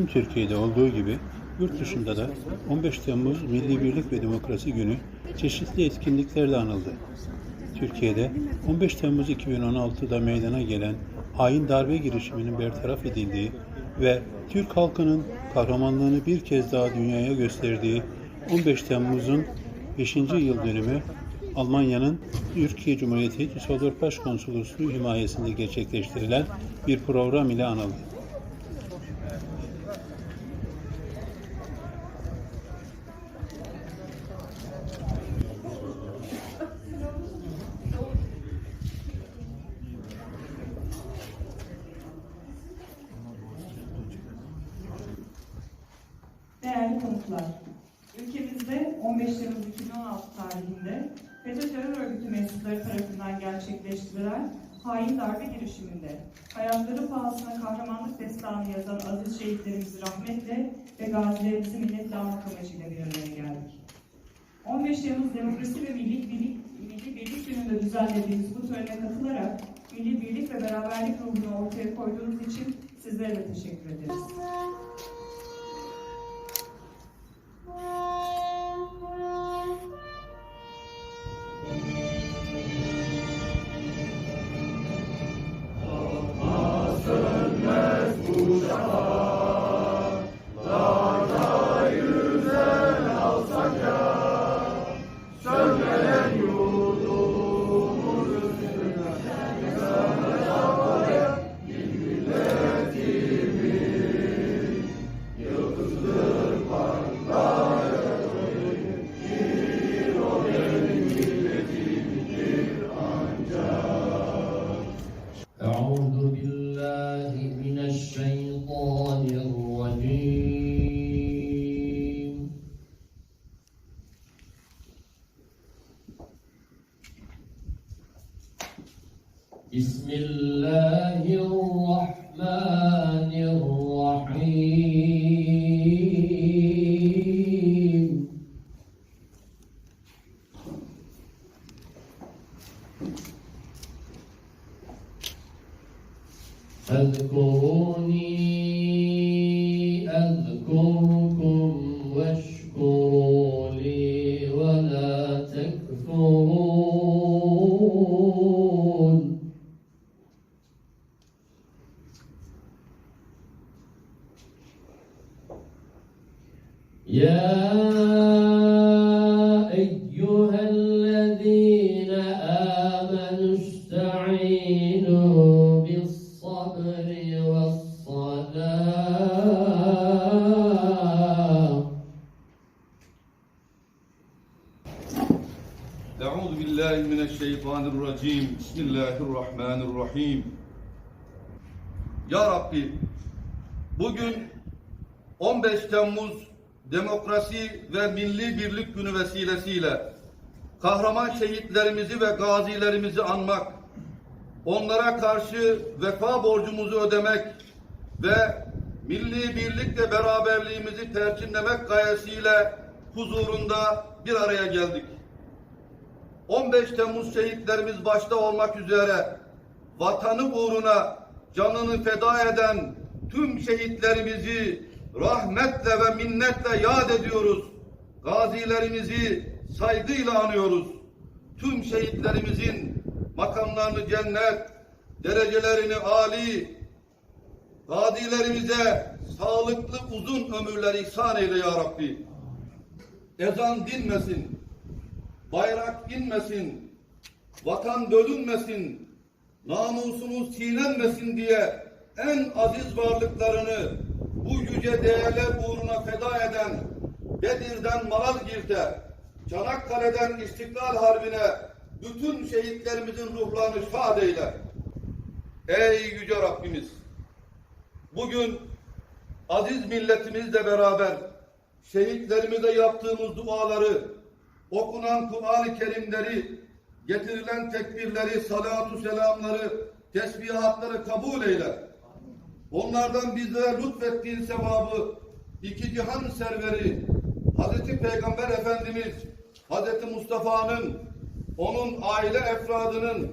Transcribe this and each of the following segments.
Tüm Türkiye'de olduğu gibi yurt dışında da 15 Temmuz Milli Birlik ve Demokrasi Günü çeşitli etkinliklerle anıldı. Türkiye'de 15 Temmuz 2016'da meydana gelen hain darbe girişiminin bertaraf edildiği ve Türk halkının kahramanlığını bir kez daha dünyaya gösterdiği 15 Temmuz'un 5. yıl dönümü Almanya'nın Türkiye Cumhuriyeti Düsseldorf Başkonsolosluğu himayesinde gerçekleştirilen bir program ile anıldı. Değerli konuklar, ülkemizde 15 Temmuz 2016 tarihinde FETÖ terör örgütü mensupları tarafından gerçekleştirilen hain darbe girişiminde hayatları pahasına destanı yazan aziz şehitlerimizi rahmetle ve gazilerimizi minnetle anmak amacıyla bir araya geldik. 15 Temmuz Demokrasi ve Milli Birlik, Milli Birlik Günü'nde düzenlediğimiz bu törene katılarak milli birlik ve beraberlik ruhunu ortaya koyduğunuz için sizlere de teşekkür ederiz. يا أيها الذين آمنوا استعينوا بالصبر والصلاة Euzu billahi mineşşeytanirracim. Bismillahirrahmanirrahim. Ya Rabbi, bugün 15 Temmuz Demokrasi ve Milli Birlik Günü vesilesiyle kahraman şehitlerimizi ve gazilerimizi anmak, onlara karşı vefa borcumuzu ödemek ve milli birlik ve beraberliğimizi perçinlemek gayesiyle huzurunda bir araya geldik. 15 Temmuz şehitlerimiz başta olmak üzere vatanı uğruna canını feda eden tüm şehitlerimizi rahmetle ve minnetle yad ediyoruz. Gazilerimizi saygıyla anıyoruz. Tüm şehitlerimizin makamlarını cennet, derecelerini âli, gazilerimize sağlıklı uzun ömürler ihsan eyle ya Rabbi. Ezan dinmesin, bayrak inmesin, vatan bölünmesin, namusumuz çiğnenmesin diye en aziz varlıklarını bu yüce değerler uğruna feda eden Bedir'den Malazgirt'e, Çanakkale'den İstiklal Harbi'ne bütün şehitlerimizin ruhlarını şad eyle. Ey yüce Rabbimiz! Bugün aziz milletimizle beraber şehitlerimize yaptığımız duaları, okunan Kur'an-ı Kerimleri, getirilen tekbirleri, salatu selamları, tesbihatları kabul eyle. Onlardan bizlere lütfettiğin sevabı iki cihan serveri Hazreti Peygamber Efendimiz Hazreti Mustafa'nın onun aile efradının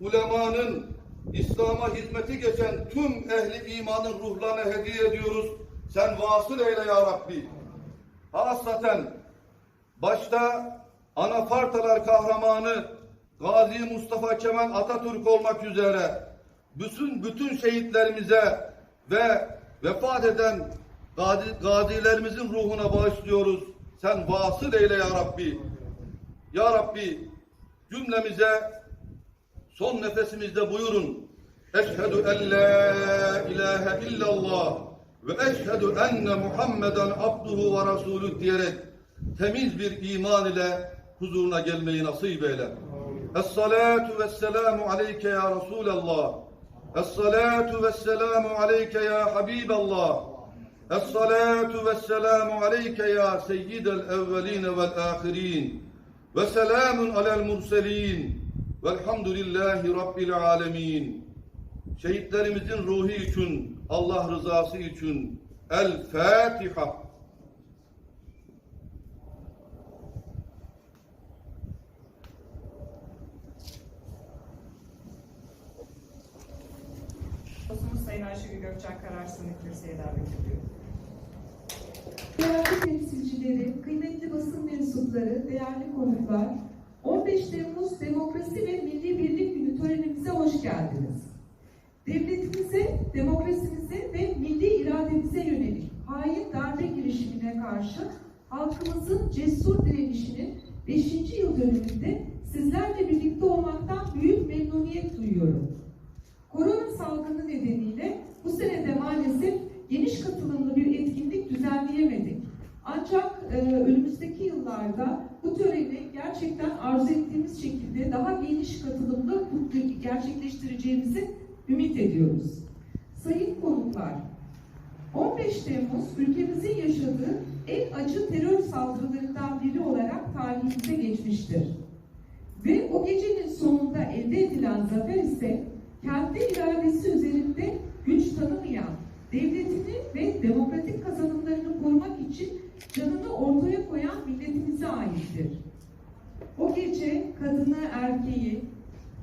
ulemanın İslam'a hizmeti geçen tüm ehli imanın ruhlarına hediye ediyoruz. sen vasıl eyle ya Rabbi. Hasaten başta anafartalar kahramanı Gazi Mustafa Kemal Atatürk olmak üzere bütün bütün şehitlerimize ve vefat eden gazi, gazilerimizin ruhuna bağışlıyoruz. Sen vasıl eyle ya Rabbi. Ya Rabbi cümlemize son nefesimizde buyurun. Eşhedü en la ilahe illallah ve eşhedü enne Muhammeden abduhu ve rasulü diyerek temiz bir iman ile huzuruna gelmeyi nasip eyle. Es-salatu vesselamu aleyke ya Resulallah. Es-salatu vesselamu aleyke ya Habiballah. Es-salatu vesselamu aleyke ya seyyidel evveline vel ahirin. Ve selamun alel murselin. Velhamdülillahi Rabbil alemin. Şehitlerimizin ruhu için, Allah rızası için El Fatiha. Dostumuz Sayın Ayşegül Gökçen Kararsın'ı kürsüye davet ediyorum. Değerli temsilcileri, kıymetli basın mensupları, değerli konuklar, 15 Temmuz Demokrasi ve Milli Birlik Günü törenimize hoş geldiniz. Devletimize, demokrasimize ve milli irademize yönelik hain darbe girişimine karşı halkımızın cesur direnişinin 5. yıl dönümünde sizlerle birlikte olmaktan büyük memnuniyet duyuyorum. Korona salgını nedeniyle bu sene de maalesef geniş katılımlı bir etkinlik düzenleyemedik. Ancak e, önümüzdeki yıllarda bu töreni gerçekten arzu ettiğimiz şekilde daha geniş katılımlı gerçekleştireceğimizi ümit ediyoruz. Sayın konuklar, 15 Temmuz ülkemizin yaşadığı en acı terör saldırılarından biri olarak tarihimize geçmiştir. Ve o gecenin sonunda elde edilen zafer ise kendi iradesi üzerinde güç tanımayan, devletini ve demokratik kazanımlarını korumak için canını ortaya koyan milletimize aittir. O gece kadını, erkeği,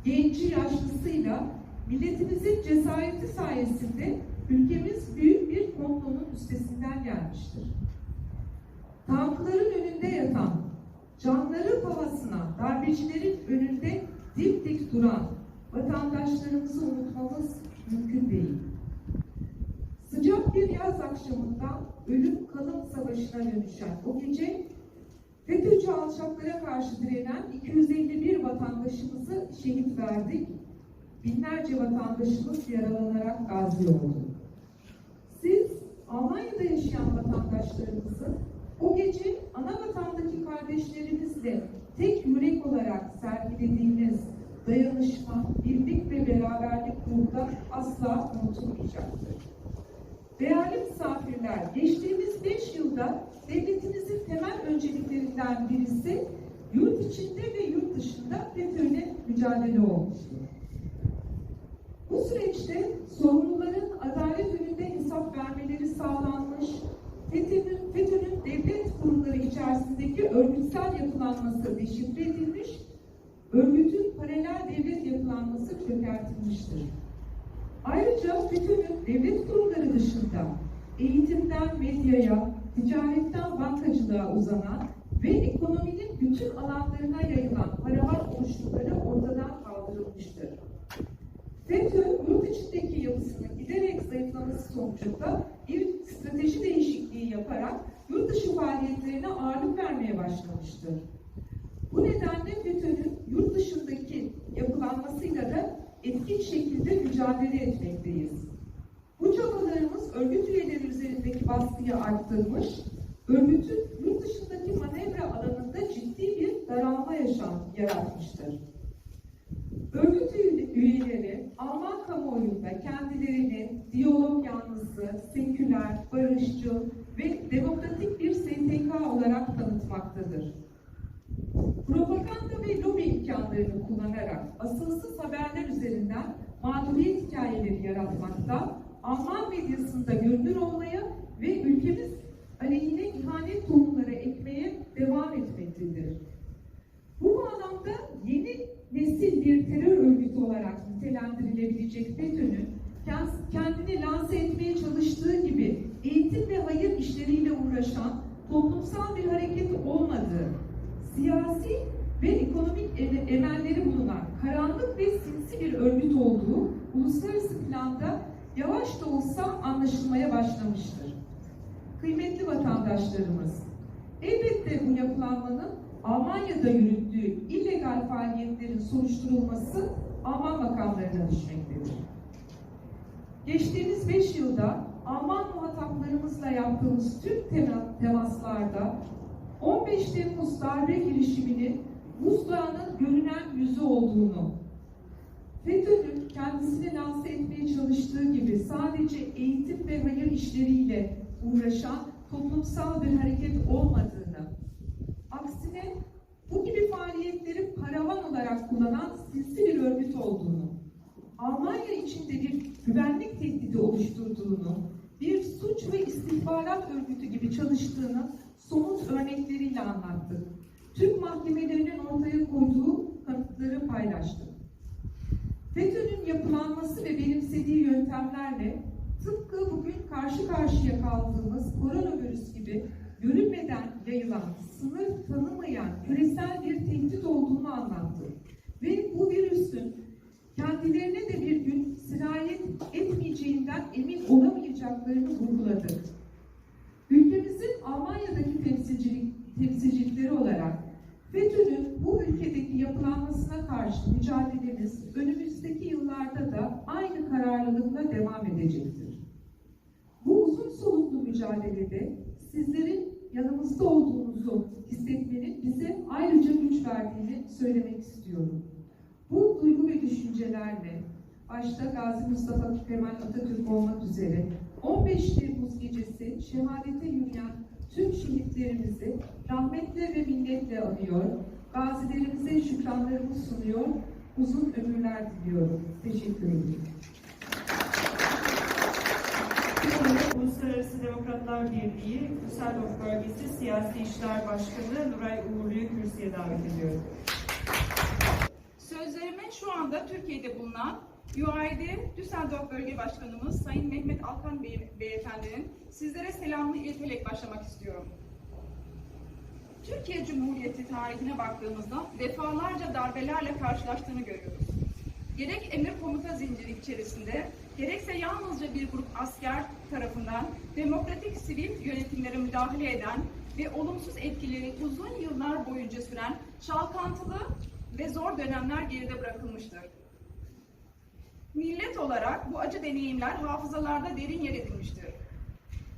genci, yaşlısıyla milletimizin cesareti sayesinde ülkemiz büyük bir komplonun üstesinden gelmiştir. Tankların önünde yatan, canları pahasına darbecilerin önünde dimdik duran vatandaşlarımızı unutmamız mümkün değil. Sıcak bir yaz akşamından ölüm kalım savaşına dönüşen o gece FETÖ'cü alçaklara karşı direnen 251 vatandaşımızı şehit verdik. Binlerce vatandaşımız yaralanarak gazi oldu. Siz Almanya'da yaşayan vatandaşlarımızı o gece ana vatandaki kardeşlerimizle tek yürek olarak sergilediğiniz dayanışma, birlik ve beraberlik ruhda asla unutulmayacaktır. Değerli misafirler, geçtiğimiz 5 yılda devletimizin temel önceliklerinden birisi yurt içinde ve yurt dışında FETÖ'yle mücadele olmuştur. Bu süreçte sorumluların adalet önünde hesap vermeleri sağlanmış, FETÖ'nün FETÖ'nün devlet kurumları içerisindeki örgütsel yapılanması deşifre edilmiş, örgütün paralel devlet yapılanması çökertilmiştir. Ayrıca FETÖ'nün devlet kurumları dışında eğitimden medyaya, ticaretten bankacılığa uzanan ve ekonominin bütün alanlarına yayılan paravan oluşumları ortadan kaldırılmıştır. FETÖ, yurt içindeki yapısının giderek zayıflaması sonucunda bir strateji değişikliği yaparak yurt dışı faaliyetlerine ağırlık vermeye başlamıştır. Bu nedenle FETÖ'nün yurt dışındaki yapılanmasıyla da etkin şekilde mücadele etmekteyiz. Bu çabalarımız örgüt üyeleri üzerindeki baskıyı arttırmış, örgütün yurt dışındaki manevra alanında ciddi bir daralma yaşam yaratmıştır. Örgüt üye- üyeleri Alman kamuoyunda kendilerini diyalog yanlısı, seküler, barışçıl ve demokratik bir STK olarak tanıtmaktadır. Propaganda ve lobi imkanlarını kullanarak asılsız haberler üzerinden mağduriyet hikayeleri yaratmakta, Alman medyasında görünür olmaya ve ülkemiz aleyhine ihanet tohumları ekmeye devam etmektedir. Bu bağlamda yeni nesil bir terör örgütü olarak nitelendirilebilecek FETÖ'nün kendini lanse etmeye çalıştığı gibi eğitim ve işleriyle uğraşan toplumsal bir hareket olmadığı, siyasi ve ekonomik emelleri bulunan karanlık ve sinsi bir örgüt olduğu uluslararası planda yavaş da olsa anlaşılmaya başlamıştır. Kıymetli vatandaşlarımız, elbette bu yapılanmanın Almanya'da yürüttüğü illegal faaliyetlerin soruşturulması Alman makamlarına düşmektedir. Geçtiğimiz 5 yılda Alman muhataplarımızla yaptığımız tüm tema- temaslarda 15 Temmuz darbe girişiminin buzdağının görünen yüzü olduğunu, FETÖ'nün kendisini lanse etmeye çalıştığı gibi sadece eğitim ve hayır işleriyle uğraşan toplumsal bir hareket olmadığını, aksine bu gibi faaliyetleri paravan olarak kullanan sinsi bir örgüt olduğunu, Almanya içinde bir güvenlik tehdidi oluşturduğunu, bir suç ve istihbarat örgütü gibi çalıştığını somut örnekleriyle anlattık. Türk mahkemelerinin ortaya koyduğu kanıtları paylaştık. FETÖ'nün yapılanması ve benimsediği yöntemlerle tıpkı bugün karşı karşıya kaldığımız koronavirüs gibi görünmeden yayılan, sınır tanımayan küresel bir tehdit olduğunu anlattı. Ve bu virüsün kendilerine de bir gün sirayet etmeyeceğinden emin olamayacaklarını vurguladık. Ülkemizin Almanya'daki temsilcilik, temsilcilikleri olarak FETÖ'nün bu ülkedeki yapılanmasına karşı mücadelemiz önümüzdeki yıllarda da aynı kararlılıkla devam edecektir. Bu uzun soluklu mücadelede sizlerin yanımızda olduğunuzu hissetmenin bize ayrıca güç verdiğini söylemek istiyorum. Bu duygu ve düşüncelerle başta Gazi Mustafa Kemal Atatürk olmak üzere 15 Temmuz gecesi şehadete yürüyen tüm şehitlerimizi rahmetle ve minnetle anıyor, gazilerimize şükranlarımı sunuyor, uzun ömürler diliyorum. Teşekkür ederim. Uluslararası Demokratlar Birliği Düsseldorf Bölgesi Siyasi İşler Başkanı Nuray Uğurlu'yu kürsüye davet ediyorum. Sözlerime şu anda Türkiye'de bulunan UAID Düsseldorf Bölge Başkanımız Sayın Mehmet Alkan Bey, Beyefendinin sizlere selamını ileterek başlamak istiyorum. Türkiye Cumhuriyeti tarihine baktığımızda defalarca darbelerle karşılaştığını görüyoruz. Gerek emir komuta zinciri içerisinde, gerekse yalnızca bir grup asker tarafından demokratik sivil yönetimlere müdahale eden ve olumsuz etkileri uzun yıllar boyunca süren çalkantılı ve zor dönemler geride bırakılmıştır. Millet olarak bu acı deneyimler hafızalarda derin yer edinmiştir.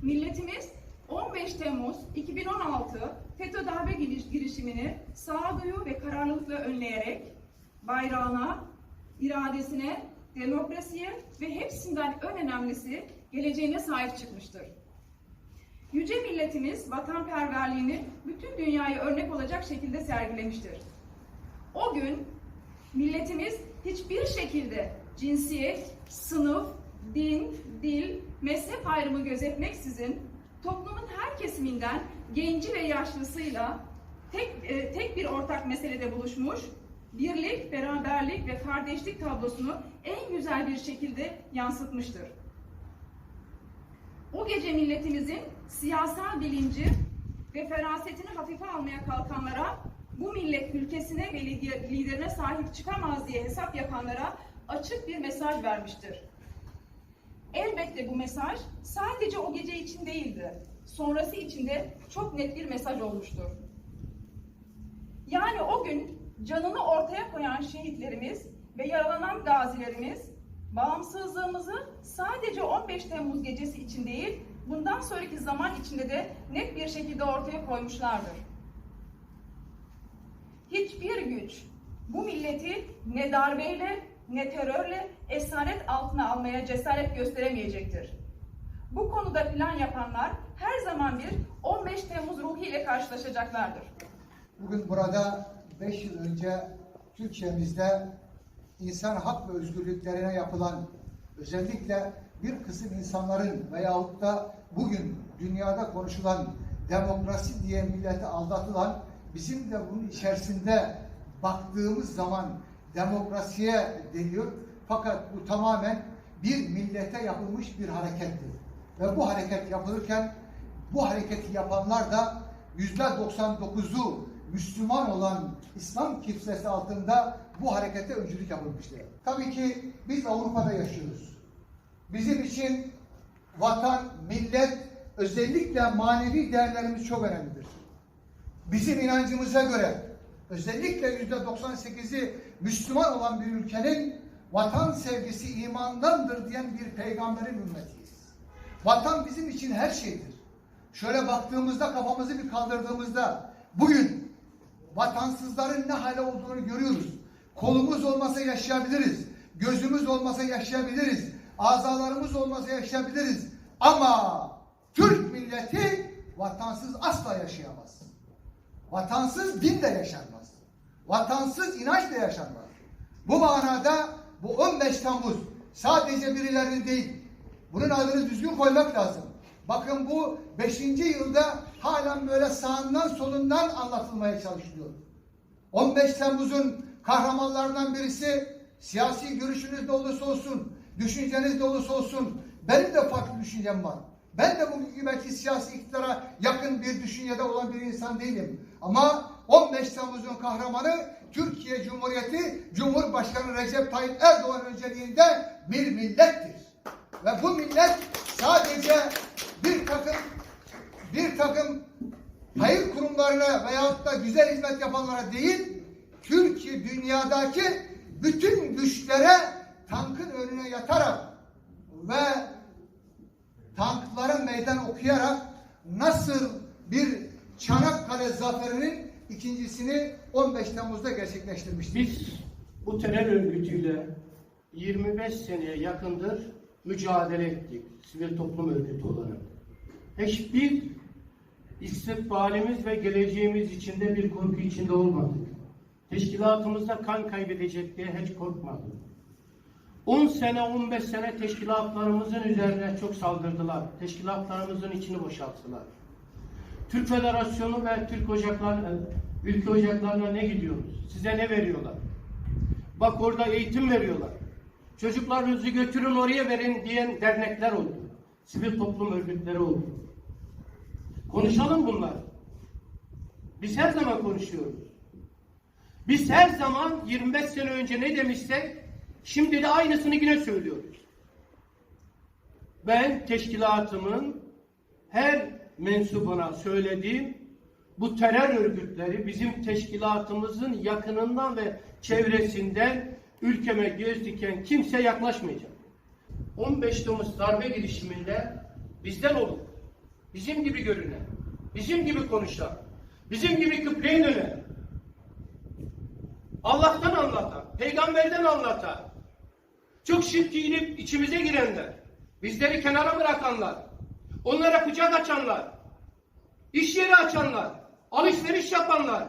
Milletimiz 15 Temmuz 2016 FETÖ darbe giriş- girişimini sağduyu ve kararlılıkla önleyerek bayrağına, iradesine, demokrasiye ve hepsinden en önemlisi geleceğine sahip çıkmıştır. Yüce milletimiz vatanperverliğini bütün dünyaya örnek olacak şekilde sergilemiştir. O gün milletimiz hiçbir şekilde cinsiyet, sınıf, din, dil, mezhep ayrımı gözetmeksizin toplumun her kesiminden genci ve yaşlısıyla tek, e, tek bir ortak meselede buluşmuş, birlik, beraberlik ve kardeşlik tablosunu en güzel bir şekilde yansıtmıştır. O gece milletimizin siyasal bilinci ve ferasetini hafife almaya kalkanlara, bu millet ülkesine ve lider- liderine sahip çıkamaz diye hesap yapanlara açık bir mesaj vermiştir. Elbette bu mesaj sadece o gece için değildi. Sonrası için de çok net bir mesaj olmuştur. Yani o gün canını ortaya koyan şehitlerimiz ve yaralanan gazilerimiz bağımsızlığımızı sadece 15 Temmuz gecesi için değil, bundan sonraki zaman içinde de net bir şekilde ortaya koymuşlardır. Hiçbir güç bu milleti ne darbeyle ne terörle esaret altına almaya cesaret gösteremeyecektir. Bu konuda plan yapanlar her zaman bir 15 Temmuz ruhu ile karşılaşacaklardır. Bugün burada 5 yıl önce Türkiye'mizde insan hak ve özgürlüklerine yapılan özellikle bir kısım insanların veyahut da bugün dünyada konuşulan demokrasi diye millete aldatılan bizim de bunun içerisinde baktığımız zaman demokrasiye deniyor. Fakat bu tamamen bir millete yapılmış bir harekettir. Ve bu hareket yapılırken bu hareketi yapanlar da yüzde 99'u Müslüman olan İslam kitlesi altında bu harekete öncülük yapılmıştır. Tabii ki biz Avrupa'da yaşıyoruz. Bizim için vatan, millet, özellikle manevi değerlerimiz çok önemlidir. Bizim inancımıza göre özellikle yüzde 98'i Müslüman olan bir ülkenin vatan sevgisi imandandır diyen bir peygamberin ümmetiyiz. Vatan bizim için her şeydir. Şöyle baktığımızda kafamızı bir kaldırdığımızda bugün vatansızların ne hale olduğunu görüyoruz. Kolumuz olmasa yaşayabiliriz. Gözümüz olmasa yaşayabiliriz. Azalarımız olmasa yaşayabiliriz. Ama Türk milleti vatansız asla yaşayamaz. Vatansız din de yaşanmaz. Vatansız inanç da yaşanmaz. Bu manada bu 15 Temmuz sadece birilerinin değil, bunun adını düzgün koymak lazım. Bakın bu 5. yılda halen böyle sağından solundan anlatılmaya çalışılıyor. 15 Temmuz'un kahramanlarından birisi siyasi görüşünüz ne olursa olsun, düşünceniz ne olursa olsun, benim de farklı düşüncem var. Ben de bugünkü belki siyasi iktidara yakın bir düşüncede olan bir insan değilim. Ama 15 Temmuz'un kahramanı Türkiye Cumhuriyeti Cumhurbaşkanı Recep Tayyip Erdoğan önceliğinde bir millettir. Ve bu millet sadece bir takım bir takım hayır kurumlarına veyahut da güzel hizmet yapanlara değil, Türkiye dünyadaki bütün güçlere tankın önüne yatarak ve tanklara meydan okuyarak nasıl bir Çanakkale zaferinin ikincisini 15 Temmuz'da gerçekleştirmiştir. Biz bu terör örgütüyle 25 seneye yakındır mücadele ettik. Sivil toplum örgütü olarak. Hiçbir istikbalimiz ve geleceğimiz içinde bir korku içinde olmadık. Teşkilatımızda kan kaybedecek diye hiç korkmadık. 10 sene, 15 sene teşkilatlarımızın üzerine çok saldırdılar. Teşkilatlarımızın içini boşalttılar. Türk Federasyonu ve Türk Ocakları, ülke ocaklarına ne gidiyoruz? Size ne veriyorlar? Bak orada eğitim veriyorlar. Çocuklarınızı götürün oraya verin diyen dernekler oldu. Sivil toplum örgütleri oldu. Konuşalım bunlar. Biz her zaman konuşuyoruz. Biz her zaman 25 sene önce ne demişsek şimdi de aynısını yine söylüyoruz. Ben teşkilatımın her mensubuna söylediğim bu terör örgütleri bizim teşkilatımızın yakınından ve çevresinden ülkeme göz diken kimse yaklaşmayacak. 15 Temmuz darbe girişiminde bizden olur. Bizim gibi görünen, bizim gibi konuşan, bizim gibi kıbleye dönen, Allah'tan anlatan, peygamberden anlatan, çok şirk giyinip içimize girenler, bizleri kenara bırakanlar, onlara kucak açanlar, iş yeri açanlar, alışveriş yapanlar,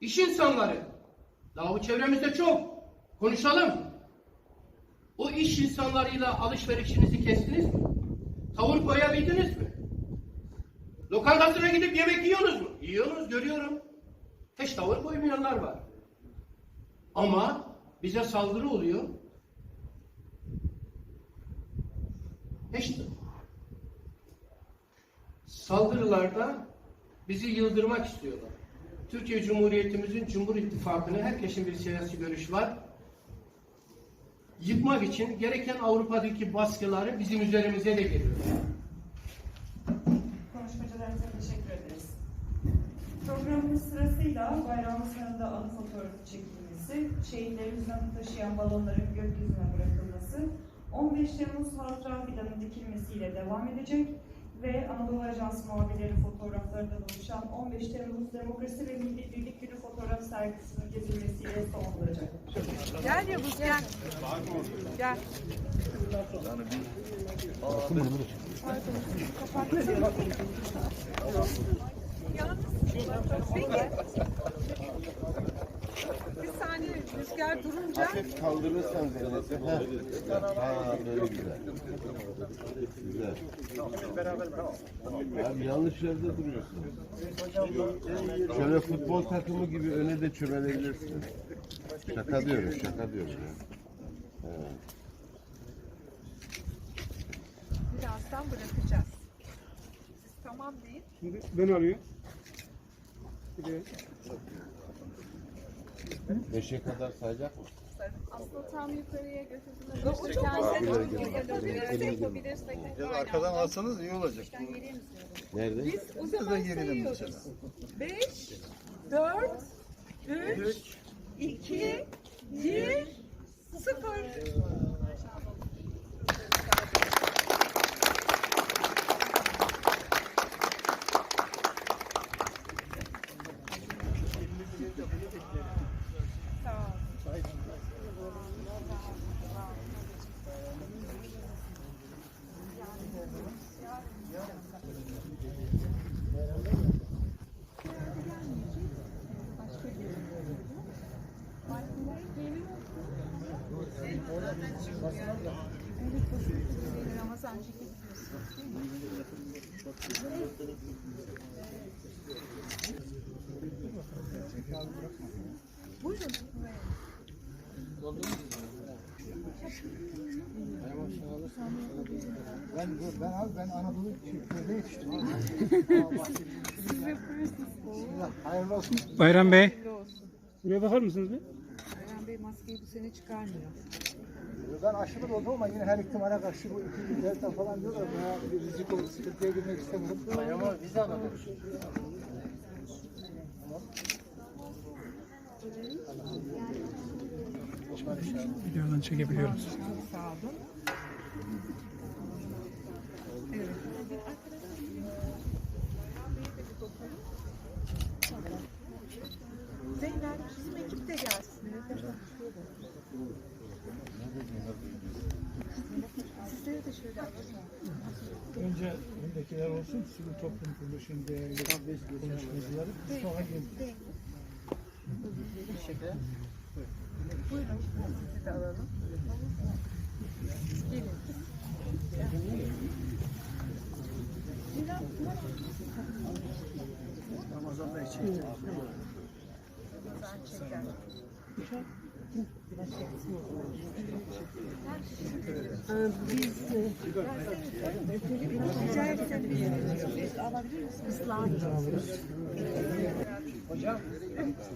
iş insanları. Daha bu çevremizde çok. Konuşalım. O iş insanlarıyla alışverişinizi kestiniz mi? Tavır koyabildiniz mi? Lokantasına gidip yemek yiyorsunuz mu? Yiyorsunuz, görüyorum. Hiç tavır koymayanlar var. Ama bize saldırı oluyor. Hiç saldırılarda bizi yıldırmak istiyorlar. Türkiye Cumhuriyetimizin Cumhur İttifakı'nı herkesin bir siyasi görüşü var. Yıkmak için gereken Avrupa'daki baskıları bizim üzerimize de geliyor. Konuşmacılarımıza teşekkür ederiz. Programımız sırasıyla bayrağımızın yanında anı fotoğrafı çekilmesi, şehitlerimizin adını taşıyan balonların gökyüzüne bırakılması, 15 Temmuz hatıra fidanın dikilmesiyle devam edecek ve Anadolu Ajansı muhabirleri fotoğraflarında buluşan 15 Temmuz Demokrasi ve Milli Birlik Günü fotoğraf sergisinin gezilmesiyle son bulacak. Gel Yavuz gel. Gel. Peki. Bir saniye rüzgar durunca Kaldırırsan denize. Ha, böyle güzel. Güzel. Abi yanlış yerde duruyorsun. Şöyle futbol takımı gibi öne de çömelebilirsin. Şaka diyorum, şaka diyorum. ya. Evet. birazdan bırakacağız. Siz tamam deyin. Şimdi ben arıyor. Bir de Beşe kadar sayacak mı? Aslında tam yukarıya götürdüğünde o kendisi yapabilirsek. Arkadan alsanız iyi olacak. Nerede? Biz o zaman sayıyoruz. 5, 4, 3, 2, 1, 0. Ben, ben abi ben Anadolu köyde yetiştim abi. Hayırlı olsun. Bayram Bey. Buraya bakar mısınız bir? Bayram Bey maskeyi bu sene çıkarmıyor. Ben aşımı oldum ama yine her ihtimale karşı bu iki delta falan diyorlar. Baya bir rizik olur, sıkıntıya girmek istemiyorum. Ama biz de anladık. Videodan çekebiliyoruz. Sağ olun. Zeynep bizim ekip de gelsin. Sizlere de Önce öndekiler olsun, sivil toplum kuruluşunda konuşmacıları, sonra gelin. Buyurun sizi de alalım. Gelin. Ramazan'da bir alabilir misiniz? Hocam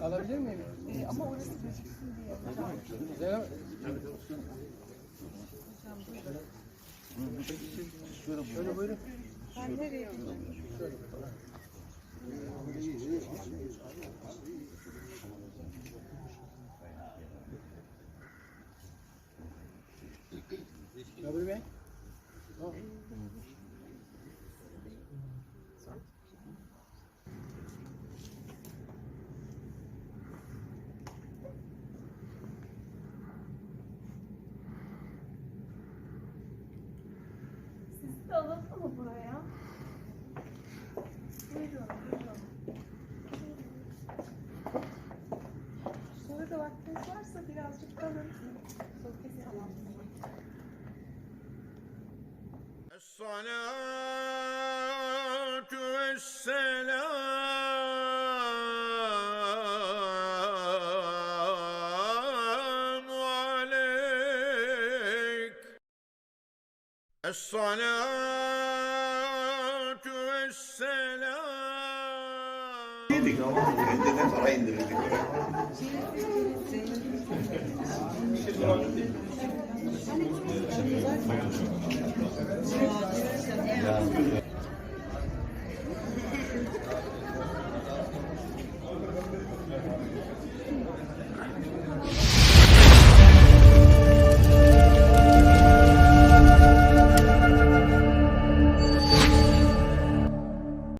alabilir miyim? Ee, ama orası gözüksün diye. Güzel. Şöyle buyurun. Ben nereye gideyim? Sabri Bey. Sizi de alalım mı buraya? Buyurun, buyurun. Sonra da vaktiniz varsa birazcık kalın. Sohbet tamam. الصلاة والسلام عليك الصلاة والسلام Yedik ama önceden para indirirdik. Ya.